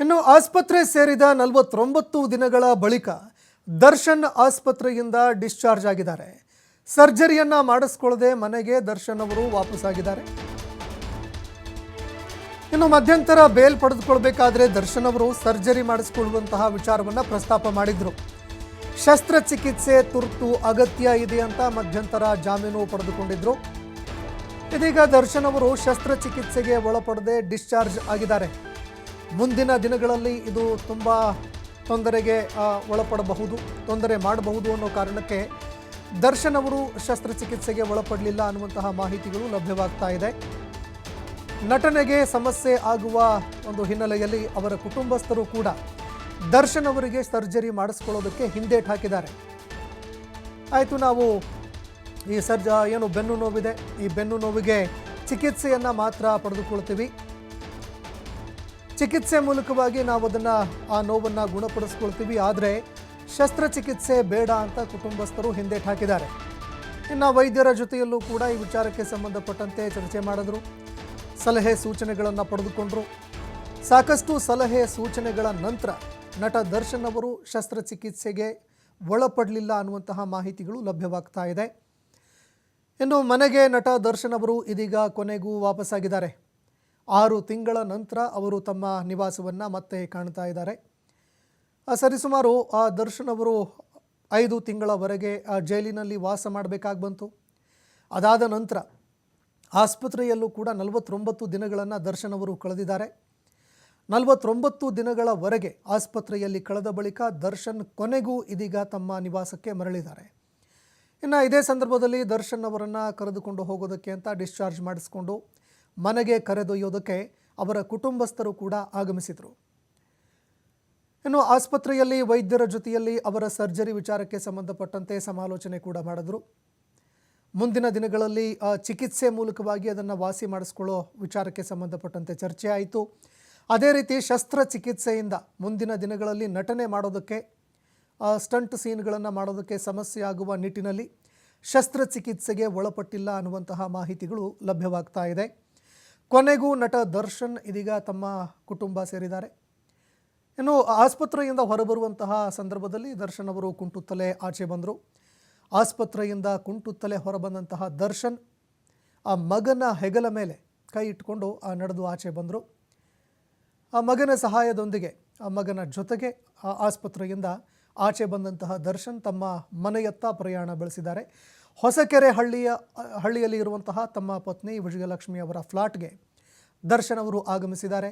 ಇನ್ನು ಆಸ್ಪತ್ರೆ ಸೇರಿದ ನಲವತ್ತೊಂಬತ್ತು ದಿನಗಳ ಬಳಿಕ ದರ್ಶನ್ ಆಸ್ಪತ್ರೆಯಿಂದ ಡಿಸ್ಚಾರ್ಜ್ ಆಗಿದ್ದಾರೆ. ಸರ್ಜರಿಯನ್ನ ಮಾಡಿಸ್ಕೊಳ್ಳದೆ ಮನೆಗೆ ದರ್ಶನ್ ಅವರು ವಾಪಸ್ಸಾಗಿದ್ದಾರೆ. ಇನ್ನು ಮಧ್ಯಂತರ ಬೇಲ್ ಪಡೆದುಕೊಳ್ಬೇಕಾದ್ರೆ ದರ್ಶನ್ ಅವರು ಸರ್ಜರಿ ಮಾಡಿಸ್ಕೊಳ್ಳುವಂತಹ ವಿಚಾರವನ್ನ ಪ್ರಸ್ತಾಪ ಮಾಡಿದ್ರು. ಶಸ್ತ್ರಚಿಕಿತ್ಸೆ ತುರ್ತು ಅಗತ್ಯ ಇದೆ ಅಂತ ಮಧ್ಯಂತರ ಜಾಮೀನು ಪಡೆದುಕೊಂಡಿದ್ರು. ಇದೀಗ ದರ್ಶನ್ ಅವರು ಶಸ್ತ್ರಚಿಕಿತ್ಸೆಗೆ ಒಳಪಡದೆ ಡಿಸ್ಚಾರ್ಜ್ ಆಗಿದ್ದಾರೆ. ಮುಂದಿನ ದಿನಗಳಲ್ಲಿ ಇದು ತುಂಬ ತೊಂದರೆಗೆ ಒಳಪಡಬಹುದು, ತೊಂದರೆ ಮಾಡಬಹುದು ಅನ್ನೋ ಕಾರಣಕ್ಕೆ ದರ್ಶನ್ ಅವರು ಶಸ್ತ್ರಚಿಕಿತ್ಸೆಗೆ ಒಳಪಡಲಿಲ್ಲ ಅನ್ನುವಂತಹ ಮಾಹಿತಿಗಳು ಲಭ್ಯವಾಗ್ತಾ ಇದೆ. ನಟನೆಗೆ ಸಮಸ್ಯೆ ಆಗುವ ಒಂದು ಹಿನ್ನೆಲೆಯಲ್ಲಿ ಅವರ ಕುಟುಂಬಸ್ಥರು ಕೂಡ ದರ್ಶನ್ ಅವರಿಗೆ ಸರ್ಜರಿ ಮಾಡಿಸ್ಕೊಳ್ಳೋದಕ್ಕೆ ಹಿಂದೇಟು ಹಾಕಿದ್ದಾರೆ. ಆಯಿತು, ನಾವು ಈ ಸರ್ಜ, ಏನು ಬೆನ್ನು ನೋವಿದೆ? ಈ ಬೆನ್ನು ನೋವಿಗೆ ಚಿಕಿತ್ಸೆಯನ್ನು ಮಾತ್ರ ಪಡೆದುಕೊಳ್ತೀವಿ. ಚಿಕಿತ್ಸೆ ಮೂಲಕವಾಗಿ ನಾವು ಅದನ್ನು, ಆ ನೋವನ್ನು ಗುಣಪಡಿಸ್ಕೊಳ್ತೀವಿ. ಆದರೆ ಶಸ್ತ್ರಚಿಕಿತ್ಸೆ ಬೇಡ ಅಂತ ಕುಟುಂಬಸ್ಥರು ಹಿಂದೇಟು ಹಾಕಿದ್ದಾರೆ. ಇನ್ನು ವೈದ್ಯರ ಜೊತೆಯಲ್ಲೂ ಕೂಡ ಈ ವಿಚಾರಕ್ಕೆ ಸಂಬಂಧಪಟ್ಟಂತೆ ಚರ್ಚೆ ಮಾಡಿದ್ರು. ಸಲಹೆ ಸೂಚನೆಗಳನ್ನು ಪಡೆದುಕೊಂಡ್ರು. ಸಾಕಷ್ಟು ಸಲಹೆ ಸೂಚನೆಗಳ ನಂತರ ನಟ ದರ್ಶನ್ ಅವರು ಶಸ್ತ್ರಚಿಕಿತ್ಸೆಗೆ ಒಳಪಡಲಿಲ್ಲ ಅನ್ನುವಂತಹ ಮಾಹಿತಿಗಳು ಲಭ್ಯವಾಗ್ತಾ ಇದೆ. ಇನ್ನು ಮನೆಗೆ ನಟ ದರ್ಶನ್ ಅವರು ಇದೀಗ ಕೊನೆಗೂ ವಾಪಸ್ಸಾಗಿದ್ದಾರೆ. ಆರು ತಿಂಗಳ ನಂತರ ಅವರು ತಮ್ಮ ನಿವಾಸವನ್ನು ಮತ್ತೆ ಕಾಣ್ತಾ ಇದ್ದಾರೆ. ಸರಿಸುಮಾರು ಆ ದರ್ಶನ್ ಅವರು ಐದು ತಿಂಗಳವರೆಗೆ ಆ ಜೈಲಿನಲ್ಲಿ ವಾಸ ಮಾಡಬೇಕಾಗಿ ಬಂತು. ಅದಾದ ನಂತರ ಆಸ್ಪತ್ರೆಯಲ್ಲೂ ಕೂಡ ನಲವತ್ತೊಂಬತ್ತು ದಿನಗಳನ್ನು ದರ್ಶನ್ ಅವರು ಕಳೆದಿದ್ದಾರೆ. ನಲವತ್ತೊಂಬತ್ತು ದಿನಗಳವರೆಗೆ ಆಸ್ಪತ್ರೆಯಲ್ಲಿ ಕಳೆದ ಬಳಿಕ ದರ್ಶನ್ ಕೊನೆಗೂ ಇದೀಗ ತಮ್ಮ ನಿವಾಸಕ್ಕೆ ಮರಳಿದ್ದಾರೆ. ಇನ್ನು ಇದೇ ಸಂದರ್ಭದಲ್ಲಿ ದರ್ಶನ್ ಅವರನ್ನು ಕರೆದುಕೊಂಡು ಹೋಗೋದಕ್ಕೆ ಅಂತ ಡಿಸ್ಚಾರ್ಜ್ ಮಾಡಿಸ್ಕೊಂಡು ಮನೆಗೆ ಕರೆದೊಯ್ಯೋದಕ್ಕೆ ಅವರ ಕುಟುಂಬಸ್ಥರು ಕೂಡ ಆಗಮಿಸಿದರು. ಇನ್ನು ಆಸ್ಪತ್ರೆಯಲ್ಲಿ ವೈದ್ಯರ ಜೊತೆಯಲ್ಲಿ ಅವರ ಸರ್ಜರಿ ವಿಚಾರಕ್ಕೆ ಸಂಬಂಧಪಟ್ಟಂತೆ ಸಮಾಲೋಚನೆ ಕೂಡ ಮಾಡಿದ್ರು. ಮುಂದಿನ ದಿನಗಳಲ್ಲಿ ಚಿಕಿತ್ಸೆ ಮೂಲಕವಾಗಿ ಅದನ್ನು ವಾಸಿ ಮಾಡಿಸ್ಕೊಳ್ಳೋ ವಿಚಾರಕ್ಕೆ ಸಂಬಂಧಪಟ್ಟಂತೆ ಚರ್ಚೆ ಆಯಿತು. ಅದೇ ರೀತಿ ಶಸ್ತ್ರಚಿಕಿತ್ಸೆಯಿಂದ ಮುಂದಿನ ದಿನಗಳಲ್ಲಿ ನಟನೆ ಮಾಡೋದಕ್ಕೆ ಸ್ಟಂಟ್ ಸೀನ್ಗಳನ್ನು ಮಾಡೋದಕ್ಕೆ ಸಮಸ್ಯೆ ಆಗುವ ನಿಟ್ಟಿನಲ್ಲಿ ಶಸ್ತ್ರಚಿಕಿತ್ಸೆಗೆ ಒಳಪಟ್ಟಿಲ್ಲ ಅನ್ನುವಂತಹ ಮಾಹಿತಿಗಳು ಲಭ್ಯವಾಗ್ತಾ ಇದೆ. ಕೊನೆಗೂ ನಟ ದರ್ಶನ್ ಇದೀಗ ತಮ್ಮ ಕುಟುಂಬ ಸೇರಿದ್ದಾರೆ. ಇನ್ನು ಆಸ್ಪತ್ರೆಯಿಂದ ಹೊರಬರುವಂತಹ ಸಂದರ್ಭದಲ್ಲಿ ದರ್ಶನ್ ಅವರು ಕುಂಟುತ್ತಲೇ ಆಚೆ ಬಂದರು. ಆಸ್ಪತ್ರೆಯಿಂದ ಕುಂಟುತ್ತಲೇ ಹೊರಬಂದಂತಹ ದರ್ಶನ್ ಆ ಮಗನ ಹೆಗಲ ಮೇಲೆ ಕೈ ಇಟ್ಕೊಂಡು ಆ ನಡೆದು ಆಚೆ ಬಂದರು. ಆ ಮಗನ ಸಹಾಯದೊಂದಿಗೆ, ಆ ಮಗನ ಜೊತೆಗೆ ಆ ಆಸ್ಪತ್ರೆಯಿಂದ ಆಚೆ ಬಂದಂತಹ ದರ್ಶನ್ ತಮ್ಮ ಮನೆಯತ್ತ ಪ್ರಯಾಣ ಬೆಳೆಸಿದ್ದಾರೆ. ಹೊಸಕೆರೆ ಹಳ್ಳಿಯ ಹಳ್ಳಿಯಲ್ಲಿ ಇರುವಂತಹ ತಮ್ಮ ಪತ್ನಿ ವಿಜಯಲಕ್ಷ್ಮಿ ಅವರ ಫ್ಲಾಟ್ಗೆ ದರ್ಶನ್ ಅವರು ಆಗಮಿಸಿದ್ದಾರೆ.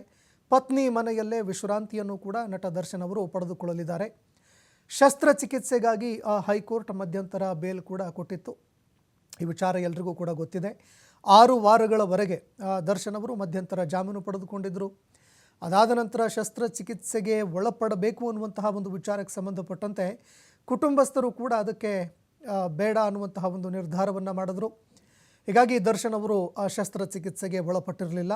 ಪತ್ನಿ ಮನೆಯಲ್ಲೇ ವಿಶ್ರಾಂತಿಯನ್ನು ಕೂಡ ನಟ ದರ್ಶನ್ ಅವರು ಪಡೆದುಕೊಳ್ಳಲಿದ್ದಾರೆ. ಶಸ್ತ್ರಚಿಕಿತ್ಸೆಗಾಗಿ ಆ ಹೈಕೋರ್ಟ್ ಮಧ್ಯಂತರ ಬೇಲ್ ಕೂಡ ಕೊಟ್ಟಿತ್ತು. ಈ ವಿಚಾರ ಎಲ್ರಿಗೂ ಕೂಡ ಗೊತ್ತಿದೆ. ಆರು ವಾರಗಳವರೆಗೆ ದರ್ಶನ್ ಅವರು ಮಧ್ಯಂತರ ಜಾಮೀನು ಪಡೆದುಕೊಂಡಿದ್ದರು ಅದಾದ ನಂತರ ಶಸ್ತ್ರಚಿಕಿತ್ಸೆಗೆ ಒಳಪಡಬೇಕು ಅನ್ನುವಂತಹ ಒಂದು ವಿಚಾರಕ್ಕೆ ಸಂಬಂಧಪಟ್ಟಂತೆ ಕುಟುಂಬಸ್ಥರು ಕೂಡ ಅದಕ್ಕೆ ಬೇಡ ಅನ್ನುವಂತಹ ಒಂದು ನಿರ್ಧಾರವನ್ನು ಮಾಡಿದ್ರು. ಹೀಗಾಗಿ ದರ್ಶನ್ ಅವರು ಆ ಶಸ್ತ್ರಚಿಕಿತ್ಸೆಗೆ ಒಳಪಟ್ಟಿರಲಿಲ್ಲ.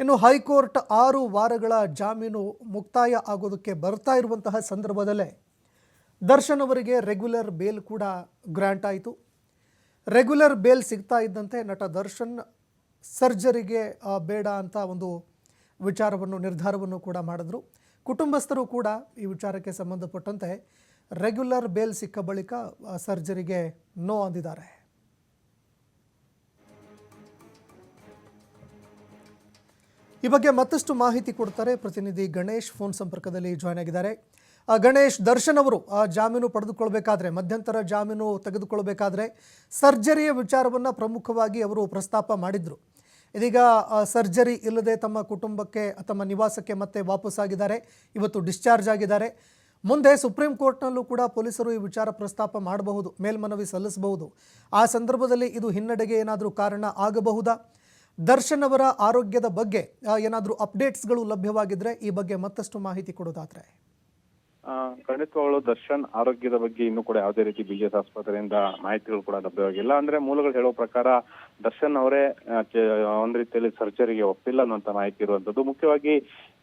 ಇನ್ನು ಹೈಕೋರ್ಟ್ ಆರು ವಾರಗಳ ಜಾಮೀನು ಮುಕ್ತಾಯ ಆಗೋದಕ್ಕೆ ಬರ್ತಾ ಇರುವಂತಹ ಸಂದರ್ಭದಲ್ಲೇ ದರ್ಶನ್ ಅವರಿಗೆ ರೆಗ್ಯುಲರ್ ಬೇಲ್ ಕೂಡ ಗ್ರ್ಯಾಂಟ್ ಆಯಿತು. ರೆಗ್ಯುಲರ್ ಬೇಲ್ ಸಿಗ್ತಾ ಇದ್ದಂತೆ ನಟ ದರ್ಶನ್ ಸರ್ಜರಿಗೆ ಬೇಡ ಅಂತ ಒಂದು ವಿಚಾರವನ್ನು, ನಿರ್ಧಾರವನ್ನು ಕೂಡ ಮಾಡಿದ್ರು. ಕುಟುಂಬಸ್ಥರು ಕೂಡ ಈ ವಿಚಾರಕ್ಕೆ ಸಂಬಂಧಪಟ್ಟಂತೆ ರೆಗ್ಯುಲರ್ ಬೇಲ್ ಸಿಕ್ಕ ಬಳಿಕ ಸರ್ಜರಿಗೆ ನೋ ಅಂದಿದ್ದಾರೆ. ಈ ಬಗ್ಗೆ ಮತ್ತಷ್ಟು ಮಾಹಿತಿ ಕೊಡ್ತಾರೆ ಪ್ರತಿನಿಧಿ ಗಣೇಶ್, ಫೋನ್ ಸಂಪರ್ಕದಲ್ಲಿ ಜಾಯ್ನ್ ಆಗಿದ್ದಾರೆ. ಗಣೇಶ್, ದರ್ಶನ್ ಅವರು ಜಾಮೀನು ಪಡೆದುಕೊಳ್ಬೇಕಾದ್ರೆ, ಮಧ್ಯಂತರ ಜಾಮೀನು ತೆಗೆದುಕೊಳ್ಬೇಕಾದ್ರೆ ಸರ್ಜರಿಯ ವಿಚಾರವನ್ನು ಪ್ರಮುಖವಾಗಿ ಅವರು ಪ್ರಸ್ತಾಪ ಮಾಡಿದ್ರು. ಇದೀಗ ಸರ್ಜರಿ ಇಲ್ಲದೆ ತಮ್ಮ ಕುಟುಂಬಕ್ಕೆ, ತಮ್ಮ ನಿವಾಸಕ್ಕೆ ಮತ್ತೆ ವಾಪಸ್ಸಾಗಿದ್ದಾರೆ. ಇವತ್ತು ಡಿಸ್ಚಾರ್ಜ್ ಆಗಿದ್ದಾರೆ. ಮುಂದೆ ಸುಪ್ರೀಂ ಕೋರ್ಟ್ನಲ್ಲೂ ಕೂಡ ಪೊಲೀಸರು ಈ ವಿಚಾರ ಪ್ರಸ್ತಾಪ ಮಾಡಬಹುದು, ಮೇಲ್ಮನವಿ ಸಲ್ಲಿಸಬಹುದು. ಆ ಸಂದರ್ಭದಲ್ಲಿ ಇದು ಹಿನ್ನಡೆಗೆ ಏನಾದರೂ ಕಾರಣ ಆಗಬಹುದಾ? ದರ್ಶನ್ ಅವರ ಆರೋಗ್ಯದ ಬಗ್ಗೆ ಏನಾದರೂ ಅಪ್ಡೇಟ್ಸ್ಗಳು ಲಭ್ಯವಾಗಿದ್ದರೆ ಈ ಬಗ್ಗೆ ಮತ್ತಷ್ಟು ಮಾಹಿತಿ ಕೊಡೋದಾದ್ರೆ ಖಂಡಿತವಾಗ್ಲೂ ದರ್ಶನ್ ಆರೋಗ್ಯದ ಬಗ್ಗೆ ಇನ್ನೂ ಕೂಡ ಯಾವುದೇ ರೀತಿ ಬಿಜೆಎಸ್ ಆಸ್ಪತ್ರೆಯಿಂದ ಮಾಹಿತಿಗಳು ಕೂಡ ಲಭ್ಯವಾಗಿಲ್ಲ. ಅಂದ್ರೆ ಮೂಲಗಳು ಹೇಳೋ ಪ್ರಕಾರ ದರ್ಶನ್ ಅವರೇ ಒಂದ್ ರೀತಿಯಲ್ಲಿ ಸರ್ಜರಿಗೆ ಒಪ್ಪಿಲ್ಲ ಅನ್ನುವಂತ ಮಾಹಿತಿ ಇರುವಂತದ್ದು ಮುಖ್ಯವಾಗಿ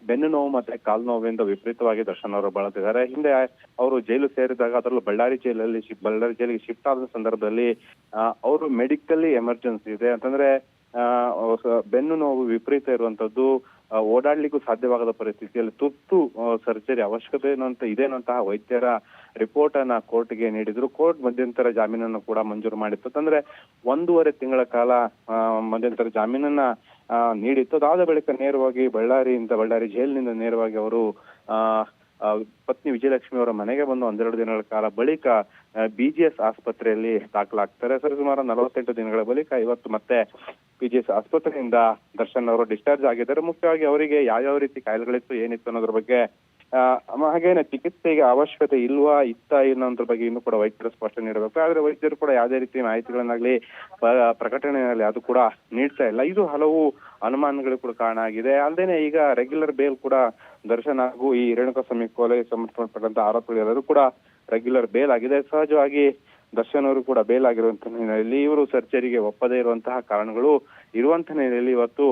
ಬೆನ್ನು ನೋವು ಮತ್ತೆ ಕಾಲು ನೋವಿಂದ ವಿಪರೀತವಾಗಿ ದರ್ಶನ್ ಅವರು ಬಳಲ್ತಿದ್ದಾರೆ. ಹಿಂದೆ ಅವರು ಜೈಲು ಸೇರಿದಾಗ ಅದರಲ್ಲೂ ಬಳ್ಳಾರಿ ಜೈಲಲ್ಲಿ ಬಳ್ಳಾರಿ ಜೈಲಿಗೆ ಶಿಫ್ಟ್ ಆದ ಸಂದರ್ಭದಲ್ಲಿ ಅವರು ಮೆಡಿಕಲಿ ಎಮರ್ಜೆನ್ಸಿ ಇದೆ. ಅಂತಂದ್ರೆ ಬೆನ್ನು ನೋವು ವಿಪರೀತ ಇರುವಂತದ್ದು ಓಡಾಡ್ಲಿಕ್ಕೂ ಸಾಧ್ಯವಾಗದ ಪರಿಸ್ಥಿತಿಯಲ್ಲಿ ತುರ್ತು ಸರ್ಜರಿ ಅವಶ್ಯಕತೆ ಇದೇನಂತಹ ವೈದ್ಯರ ರಿಪೋರ್ಟ್ ಅನ್ನ ಕೋರ್ಟ್ಗೆ ನೀಡಿದ್ರು. ಕೋರ್ಟ್ ಮಧ್ಯಂತರ ಜಾಮೀನನ್ನು ಕೂಡ ಮಂಜೂರು ಮಾಡಿತ್ತು. ಅಂದ್ರೆ ಒಂದೂವರೆ ತಿಂಗಳ ಕಾಲ ಮಧ್ಯಂತರ ಜಾಮೀನನ್ನ ನೀಡಿತ್ತು. ಅದಾದ ಬಳಿಕ ನೇರವಾಗಿ ಬಳ್ಳಾರಿಯಿಂದ, ಬಳ್ಳಾರಿ ಜೈಲಿನಿಂದ ನೇರವಾಗಿ ಅವರು ಪತ್ನಿ ವಿಜಯಲಕ್ಷ್ಮಿ ಅವರ ಮನೆಗೆ ಬಂದು ಒಂದೆರಡು ದಿನಗಳ ಕಾಲ ಬಳಿಕ ಬಿಜಿಎಸ್ ಆಸ್ಪತ್ರೆಯಲ್ಲಿ ದಾಖಲಾಗ್ತಾರೆ. ಸರಿ, ಸುಮಾರು ನಲವತ್ತೆಂಟು ದಿನಗಳ ಬಳಿಕ ಇವತ್ತು ಮತ್ತೆ ಬಿಜಿಎಸ್ ಆಸ್ಪತ್ರೆಯಿಂದ ದರ್ಶನ್ ಅವರು ಡಿಸ್ಚಾರ್ಜ್ ಆಗಿದ್ದಾರೆ. ಮುಖ್ಯವಾಗಿ ಅವರಿಗೆ ಯಾವ್ಯಾವ ರೀತಿ ಕಾಯಿಲೆಗಳಿತ್ತು, ಏನಿತ್ತು ಅನ್ನೋದ್ರ ಬಗ್ಗೆ ಹಾಗೇನೆ ಚಿಕಿತ್ಸೆಗೆ ಅವಶ್ಯಕತೆ ಇಲ್ವಾ, ಇತ್ತ ಅನ್ನೋದ್ರ ಬಗ್ಗೆ ಇನ್ನೂ ಕೂಡ ವೈದ್ಯರು ಸ್ಪಷ್ಟನೆ ನೀಡಬೇಕು. ಆದ್ರೆ ವೈದ್ಯರು ಕೂಡ ಯಾವುದೇ ರೀತಿ ಮಾಹಿತಿಗಳನ್ನಾಗ್ಲಿ ಪ್ರಕಟಣೆಯಲ್ಲಿ ಅದು ಕೂಡ ನೀಡ್ತಾ ಇಲ್ಲ. ಇದು ಹಲವು ಅನುಮಾನಗಳು ಕೂಡ ಕಾರಣ ಆಗಿದೆ. ಅಲ್ಲದೇನೆ ಈಗ ರೆಗ್ಯುಲರ್ ಬೇಲ್ ಕೂಡ ದರ್ಶನ್ ಹಾಗೂ ಈ ರೇಣುಕಾಸ್ವಾಮಿ ಕೊಲೆ ಸಂಬಂಧಪಟ್ಟಂತ ಆರೋಪಿಗಳೆಲ್ಲರೂ ಕೂಡ ರೆಗ್ಯುಲರ್ ಬೇಲ್ ಆಗಿದೆ. ಸಹಜವಾಗಿ ದರ್ಶನ್ ಅವರು ಕೂಡ ಬೇಲ್ ಆಗಿರುವಂತಹ ಹಿನ್ನೆಲೆಯಲ್ಲಿ ಇವರು ಸರ್ಜರಿಗೆ ಒಪ್ಪದೇ ಇರುವಂತಹ ಕಾರಣಗಳು ಇರುವಂತಹ ಹಿನ್ನೆಲೆಯಲ್ಲಿ ಇವತ್ತು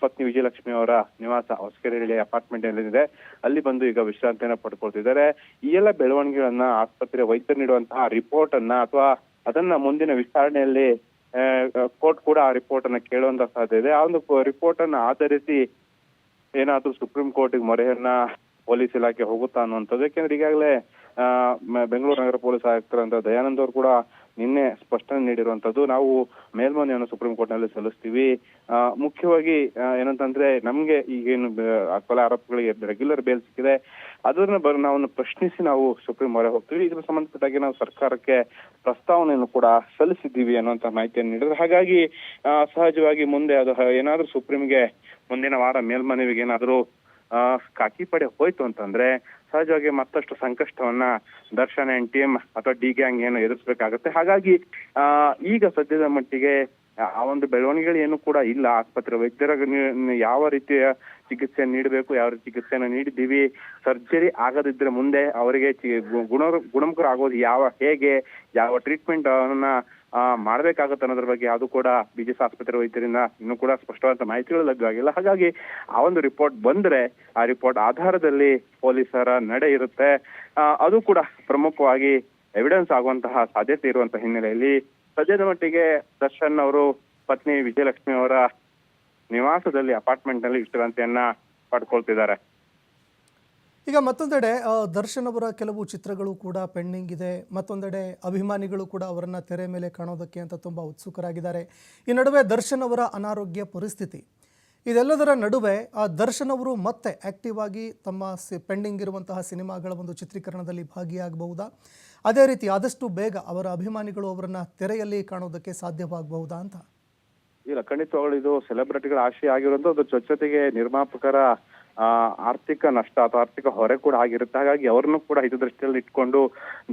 ಪತ್ನಿ ವಿಜಯಲಕ್ಷ್ಮಿ ಅವರ ನಿವಾಸ ಹೊಸಕೆರೆಹಳ್ಳಿ ಅಪಾರ್ಟ್ಮೆಂಟ್ ಏನಿದೆ ಅಲ್ಲಿ ಬಂದು ಈಗ ವಿಶ್ರಾಂತಿಯನ್ನ ಪಡ್ಕೊಳ್ತಿದ್ದಾರೆ. ಈ ಎಲ್ಲ ಬೆಳವಣಿಗೆಗಳನ್ನ ಆಸ್ಪತ್ರೆ ವೈದ್ಯರು ನೀಡುವಂತಹ ರಿಪೋರ್ಟ್ ಅನ್ನ ಅಥವಾ ಅದನ್ನ ಮುಂದಿನ ವಿಚಾರಣೆಯಲ್ಲಿ ಕೋರ್ಟ್ ಕೂಡ ಆ ರಿಪೋರ್ಟ್ ಅನ್ನ ಕೇಳುವಂತ ಸಾಧ್ಯ ಇದೆ. ಆ ಒಂದು ರಿಪೋರ್ಟ್ ಅನ್ನ ಆಧರಿಸಿ ಏನಾದ್ರೂ ಸುಪ್ರೀಂ ಕೋರ್ಟ್ಗೆ ಮೊರೆಯನ್ನ ಪೊಲೀಸ್ ಇಲಾಖೆ ಹೋಗುತ್ತಾ ಅನ್ನುವಂಥದ್ದು. ಯಾಕೆಂದ್ರೆ ಈಗಾಗಲೇ ಬೆಂಗಳೂರು ನಗರ ಪೊಲೀಸ್ ಆಯುಕ್ತರಂತ ದಯಾನಂದ್ ಅವರು ಕೂಡ ನಿನ್ನೆ ಸ್ಪಷ್ಟನೆ ನೀಡಿರುವಂತದ್ದು. ನಾವು ಮೇಲ್ಮನೆಯನ್ನು ಸುಪ್ರೀಂ ಕೋರ್ಟ್ನಲ್ಲಿ ಸಲ್ಲಿಸ್ತೀವಿ ಮುಖ್ಯವಾಗಿ ಏನಂತಂದ್ರೆ ನಮ್ಗೆ ಈಗೇನು ಕೊಲೆ ಆರೋಪಗಳಿಗೆ ರೆಗ್ಯುಲರ್ ಬೇಲ್ ಸಿಕ್ಕಿದೆ. ಅದನ್ನ ಬರ್ ನಾವು ಪ್ರಶ್ನಿಸಿ ನಾವು ಸುಪ್ರೀಂ ಮೊರೆ ಹೋಗ್ತೀವಿ. ಇದ್ರ ಸಂಬಂಧಪಟ್ಟಾಗಿ ನಾವು ಸರ್ಕಾರಕ್ಕೆ ಪ್ರಸ್ತಾವನೆಯನ್ನು ಕೂಡ ಸಲ್ಲಿಸಿದ್ದೀವಿ ಅನ್ನುವಂತ ಮಾಹಿತಿಯನ್ನು ನೀಡಿದ್ರು. ಹಾಗಾಗಿ ಸಹಜವಾಗಿ ಮುಂದೆ ಅದು ಏನಾದ್ರೂ ಸುಪ್ರೀಂಗೆ ಮುಂದಿನ ವಾರ ಮೇಲ್ಮನವಿಗೆ ಏನಾದ್ರೂ ಕಾಕಿ ಪಡೆ ಹೋಯ್ತು ಅಂತಂದ್ರೆ ಸಹಜವಾಗಿ ಮತ್ತಷ್ಟು ಸಂಕಷ್ಟವನ್ನ ದರ್ಶನ್ ಅಂಡ್ ಟೀಮ್ ಅಥವಾ ಡಿ ಗ್ಯಾಂಗ್ ಏನು ಎದುರಿಸಬೇಕಾಗುತ್ತೆ. ಹಾಗಾಗಿ ಈಗ ಸದ್ಯದ ಮಟ್ಟಿಗೆ ಆ ಒಂದು ಬೆಳವಣಿಗೆಗಳು ಏನು ಕೂಡ ಇಲ್ಲ. ಆಸ್ಪತ್ರೆ ವೈದ್ಯರ ಯಾವ ರೀತಿಯ ಚಿಕಿತ್ಸೆ ನೀಡಬೇಕು, ಯಾವ ರೀತಿ ಚಿಕಿತ್ಸೆಯನ್ನು ನೀಡಿದ್ದೀವಿ. ಸರ್ಜರಿ ಆಗದಿದ್ರೆ ಮುಂದೆ ಅವರಿಗೆ ಗುಣ ಗುಣಮುಖರಾಗೋದು ಯಾವ, ಹೇಗೆ, ಯಾವ ಟ್ರೀಟ್ಮೆಂಟ್ ಅನ್ನ ಮಾಡ್ಬೇಕಾಗತ್ತೆ ಅನ್ನೋದ್ರ ಬಗ್ಗೆ ಅದು ಕೂಡ ಬಿಜೆಪಿ ಆಸ್ಪತ್ರೆ ವೈದ್ಯರಿಂದ ಇನ್ನೂ ಕೂಡ ಸ್ಪಷ್ಟವಾದ ಮಾಹಿತಿಗಳು ಲಭ್ಯವಾಗಿಲ್ಲ. ಹಾಗಾಗಿ ಆ ಒಂದು ರಿಪೋರ್ಟ್ ಬಂದ್ರೆ ಆ ರಿಪೋರ್ಟ್ ಆಧಾರದಲ್ಲಿ ಪೊಲೀಸರ ನಡೆ ಇರುತ್ತೆ. ಅದು ಕೂಡ ಪ್ರಮುಖವಾಗಿ ಎವಿಡೆನ್ಸ್ ಆಗುವಂತಹ ಸಾಧ್ಯತೆ ಇರುವಂತಹ ಹಿನ್ನೆಲೆಯಲ್ಲಿ ಸದ್ಯದ ಮಟ್ಟಿಗೆ ದರ್ಶನ್ ಅವರು ಪತ್ನಿ ವಿಜಯಲಕ್ಷ್ಮಿ ಅವರ ನಿವಾಸದಲ್ಲಿ ಅಪಾರ್ಟ್ಮೆಂಟ್ನಲ್ಲಿ ವಿಶ್ರಾಂತಿಯನ್ನ ಪಡ್ಕೊಳ್ತಿದ್ದಾರೆ. ಈಗ ಮತ್ತೊಂದೆಡೆ ದರ್ಶನ್ ಅವರ ಕೆಲವು ಚಿತ್ರಗಳು ಕೂಡ ಪೆಂಡಿಂಗ್ ಇದೆ. ಮತ್ತೊಂದೆಡೆ, ಅಭಿಮಾನಿಗಳು ಕೂಡ ಅವರನ್ನು ತೆರೆ ಮೇಲೆ ಕಾಣೋದಕ್ಕೆ ಅಂತ ತುಂಬ ಉತ್ಸುಕರಾಗಿದ್ದಾರೆ. ಈ ನಡುವೆ ದರ್ಶನ್ ಅವರ ಅನಾರೋಗ್ಯ ಪರಿಸ್ಥಿತಿ. ಇದೆಲ್ಲದರ ನಡುವೆ, ಆ ದರ್ಶನ್ ಅವರು ಮತ್ತೆ ಆಕ್ಟಿವ್ ಆಗಿ ತಮ್ಮ ಸಿ, ಪೆಂಡಿಂಗ್ ಇರುವಂತಹ ಸಿನಿಮಾಗಳ ಒಂದು ಚಿತ್ರೀಕರಣದಲ್ಲಿ ಭಾಗಿಯಾಗಬಹುದಾ? ಅದೇ ರೀತಿ ಆದಷ್ಟು ಬೇಗ ಅವರ ಅಭಿಮಾನಿಗಳು ಅವರನ್ನು ತೆರೆಯಲ್ಲಿ ಕಾಣೋದಕ್ಕೆ ಸಾಧ್ಯವಾಗಬಹುದಾ ಅಂತ? ಇಲ್ಲ, ಖಂಡಿತವಾಗಲು ಇದು ಸೆಲೆಬ್ರಿಟಿಗಳ ಆಶಯ ಆಗಿರೋದು ಜೊತೆಗೆ ನಿರ್ಮಾಪಕರ ಆರ್ಥಿಕ ನಷ್ಟ ಅಥವಾ ಆರ್ಥಿಕ ಹೊರೆ ಕೂಡ ಆಗಿರುತ್ತೆ. ಹಾಗಾಗಿ ಅವ್ರನ್ನು ಕೂಡ ಹಿತದೃಷ್ಟಿಯಲ್ಲಿ ಇಟ್ಕೊಂಡು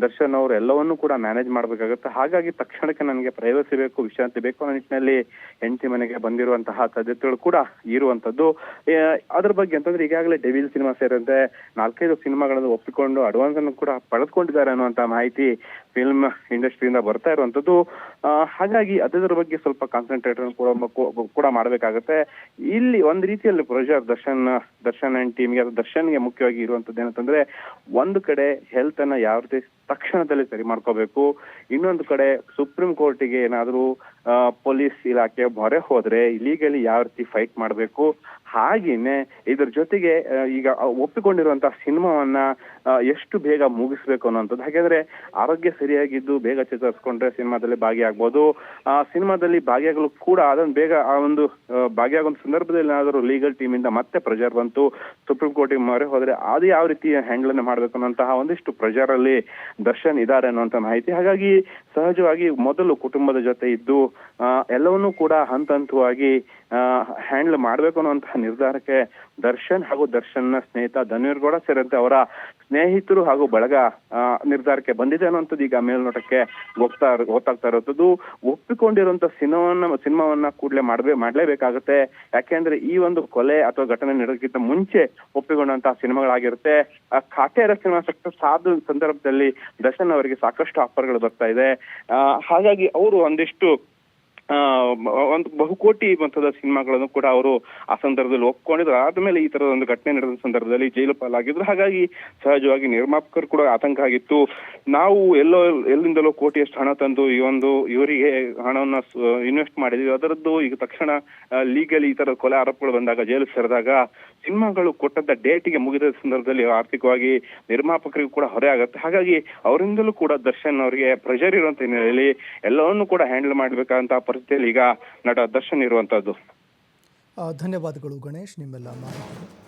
ದರ್ಶನ್ ಅವರು ಎಲ್ಲವನ್ನೂ ಕೂಡ ಮ್ಯಾನೇಜ್ ಮಾಡಬೇಕಾಗುತ್ತೆ. ಹಾಗಾಗಿ ತಕ್ಷಣಕ್ಕೆ ನನಗೆ ಪ್ರೈವಸಿ ಬೇಕು, ವಿಶ್ರಾಂತಿ ಬೇಕು ಅನ್ನೋ ನಿಟ್ಟಿನಲ್ಲಿ ಹೆಂಡತಿ ಮನೆಗೆ ಬಂದಿರುವಂತಹ ಸಾಧ್ಯತೆಗಳು ಕೂಡ ಇರುವಂತದ್ದು ಅದ್ರ ಬಗ್ಗೆ ಅಂತಂದ್ರೆ ಈಗಾಗಲೇ ಡೆವಿಲ್ ಸಿನಿಮಾ ಸೇರಿದಂತೆ ನಾಲ್ಕೈದು ಸಿನಿಮಾಗಳನ್ನು ಒಪ್ಪಿಕೊಂಡು ಅಡ್ವಾನ್ಸ್ ಅನ್ನು ಕೂಡ ಪಡೆದುಕೊಂಡಿದ್ದಾರೆ ಅನ್ನುವಂತ ಮಾಹಿತಿ ಫಿಲ್ಮ್ ಇಂಡಸ್ಟ್ರಿಯಿಂದ ಬರ್ತಾ ಇರುವಂತದ್ದು ಹಾಗಾಗಿ ಅದರ ಬಗ್ಗೆ ಸ್ವಲ್ಪ ಕಾನ್ಸಂಟ್ರೇಟ್ ಕೂಡ ಕೂಡ ಮಾಡಬೇಕಾಗುತ್ತೆ. ಇಲ್ಲಿ ಒಂದ್ ರೀತಿಯಲ್ಲಿ ಪ್ರೊಜೆಕ್ಟ್ ದರ್ಶನ್ ದರ್ಶನ್ ಅಂಡ್ ಟೀಮ್ಗೆ ದರ್ಶನ್ಗೆ ಮುಖ್ಯವಾಗಿ ಇರುವಂತದ್ದು ಏನಂತಂದ್ರೆ ಒಂದು ಕಡೆ ಹೆಲ್ತ್ ಅನ್ನ ಯಾವ ರೀತಿ ತಕ್ಷಣದಲ್ಲಿ ಸರಿ ಮಾಡ್ಕೋಬೇಕು. ಇನ್ನೊಂದು ಕಡೆ ಸುಪ್ರೀಂ ಕೋರ್ಟಿಗೆ ಏನಾದರೂ ಪೊಲೀಸ್ ಇಲಾಖೆ ಮೊರೆ ಹೋದ್ರೆ ಇಲೀಗಲಿ ಯಾವ ರೀತಿ ಫೈಟ್ ಮಾಡಬೇಕು? ಹಾಗೇನೆ ಇದ್ರ ಜೊತೆಗೆ ಈಗ ಒಪ್ಪಿಕೊಂಡಿರುವಂತಹ ಸಿನಿಮಾವನ್ನ ಎಷ್ಟು ಬೇಗ ಮುಗಿಸ್ಬೇಕು ಅನ್ನೋಂಥದ್ದು ಹಾಗಾದ್ರೆ ಆರೋಗ್ಯ ಸರಿಯಾಗಿದ್ದು ಬೇಗ ಚೇತರಿಸ್ಕೊಂಡ್ರೆ ಸಿನಿಮಾದಲ್ಲಿ ಭಾಗಿಯಾಗ್ಬೋದು. ಆ, ಸಿನಿಮಾದಲ್ಲಿ ಭಾಗಿಯಾಗಲು ಕೂಡ ಅದನ್ನು ಬೇಗ ಆ ಒಂದು ಭಾಗಿಯಾಗುವ ಸಂದರ್ಭದಲ್ಲಿ ಏನಾದರೂ ಲೀಗಲ್ ಟೀಮ್ ಇಂದ ಮತ್ತೆ ಪ್ರೆಜರ್ ಬಂತು ಸುಪ್ರೀಂ ಕೋರ್ಟಿಗೆ ಮೊರೆ ಹೋದ್ರೆ ಅದು ಯಾವ ರೀತಿ ಹ್ಯಾಂಡಲ್ ಮಾಡ್ಬೇಕು ಅನ್ನೋಂತಹ ಒಂದಿಷ್ಟು ಪ್ರೆಜರ್ ಅಲ್ಲಿ ದರ್ಶನ್ ಇದ್ದಾರೆ ಅನ್ನುವಂತ ಮಾಹಿತಿ. ಹಾಗಾಗಿ ಸಹಜವಾಗಿ ಮೊದಲು ಕುಟುಂಬದ ಜೊತೆ ಇದ್ದು ಎಲ್ಲವನ್ನೂ ಕೂಡ ಹಂತ ಹಂತವಾಗಿ ಹ್ಯಾಂಡಲ್ ಮಾಡ್ಬೇಕು ಅನ್ನುವಂತಹ ನಿರ್ಧಾರಕ್ಕೆ ದರ್ಶನ್ ಹಾಗೂ ದರ್ಶನ್ನ ಸ್ನೇಹಿತ ಧನ್ವೀರ್ಗೌಡ ಸೇರಿದಂತೆ ಅವರ ಸ್ನೇಹಿತರು ಹಾಗೂ ಬಳಗ ನಿರ್ಧಾರಕ್ಕೆ ಬಂದಿದೆ ಅನ್ನುವಂಥದ್ದು ಈಗ ಮೇಲ್ನೋಟಕ್ಕೆ ಗೊತ್ತಾ, ಗೊತ್ತಾಗ್ತಾ ಇರೋದು ಒಪ್ಪಿಕೊಂಡಿರುವಂತ ಸಿನಿಮಾವನ್ನ ಸಿನಿಮಾವನ್ನ ಕೂಡಲೇ ಮಾಡ್ಬೇ, ಮಾಡ್ಲೇಬೇಕಾಗುತ್ತೆ. ಯಾಕೆಂದ್ರೆ ಈ ಒಂದು ಕೊಲೆ ಅಥವಾ ಘಟನೆ ನಡೆದಕ್ಕಿಂತ ಮುಂಚೆ ಒಪ್ಪಿಕೊಂಡಂತಹ ಸಿನಿಮಾಗಳಾಗಿರುತ್ತೆ. ಆ, ಕಾಟೇರ ಸಿನಿಮಾ ಸಕ್ಸಸ್ ಆದ ಸಂದರ್ಭದಲ್ಲಿ ದರ್ಶನ್ ಅವರಿಗೆ ಸಾಕಷ್ಟು ಆಫರ್ಗಳು ಬರ್ತಾ ಇದೆ. ಹಾಗಾಗಿ ಅವರು ಒಂದಿಷ್ಟು ಒಂದು ಬಹುಕೋಟಿ ಮೊತ್ತದ ಸಿನಿಮಾಗಳನ್ನು ಕೂಡ ಅವರು ಆ ಸಂದರ್ಭದಲ್ಲಿ ಒಪ್ಕೊಂಡಿದ್ರು. ಆದ್ಮೇಲೆ ಈ ತರದ ಒಂದು ಘಟನೆ ನಡೆದ ಸಂದರ್ಭದಲ್ಲಿ ಜೈಲು ಪಾಲಾಗಿದ್ರು. ಹಾಗಾಗಿ ಸಹಜವಾಗಿ ನಿರ್ಮಾಪಕರು ಕೂಡ ಆತಂಕ ಆಗಿತ್ತು. ನಾವು ಎಲ್ಲೋ, ಎಲ್ಲಿಂದಲೋ ಕೋಟಿಯಷ್ಟು ಹಣ ತಂದು ಈ ಒಂದು ಇವರಿಗೆ ಹಣವನ್ನ ಇನ್ವೆಸ್ಟ್ ಮಾಡಿದ್ವಿ. ಅದರದ್ದು ಈಗ ತಕ್ಷಣ ಲೀಗಲಿ ಈ ತರ ಕೊಲೆ ಆರೋಪಗಳು ಬಂದಾಗ, ಜೈಲು ಸೇರಿದಾಗ ಸಿನಿಮಾಗಳು ಕೊಟ್ಟಂತ ಡೇಟಿಗೆ ಮುಗಿದ ಸಂದರ್ಭದಲ್ಲಿ ಆರ್ಥಿಕವಾಗಿ ನಿರ್ಮಾಪಕರಿಗೂ ಕೂಡ ಹೊರೆ ಆಗುತ್ತೆ. ಹಾಗಾಗಿ ಅವರಿಂದಲೂ ಕೂಡ ದರ್ಶನ್ ಅವರಿಗೆ ಪ್ರೆಷರ್ ಇರುವಂತ ಹಿನ್ನೆಲೆಯಲ್ಲಿ ಎಲ್ಲವನ್ನೂ ಕೂಡ ಹ್ಯಾಂಡಲ್ ಮಾಡ್ಬೇಕಂತ ಪರಿಸ್ಥಿತಿಯಲ್ಲಿ ಈಗ ನಟ ದರ್ಶನ್ ಇರುವಂತದ್ದು ಧನ್ಯವಾದಗಳು ಗಣೇಶ್ ನಿಮ್ಮೆಲ್ಲ ಮಾಹಿತಿ.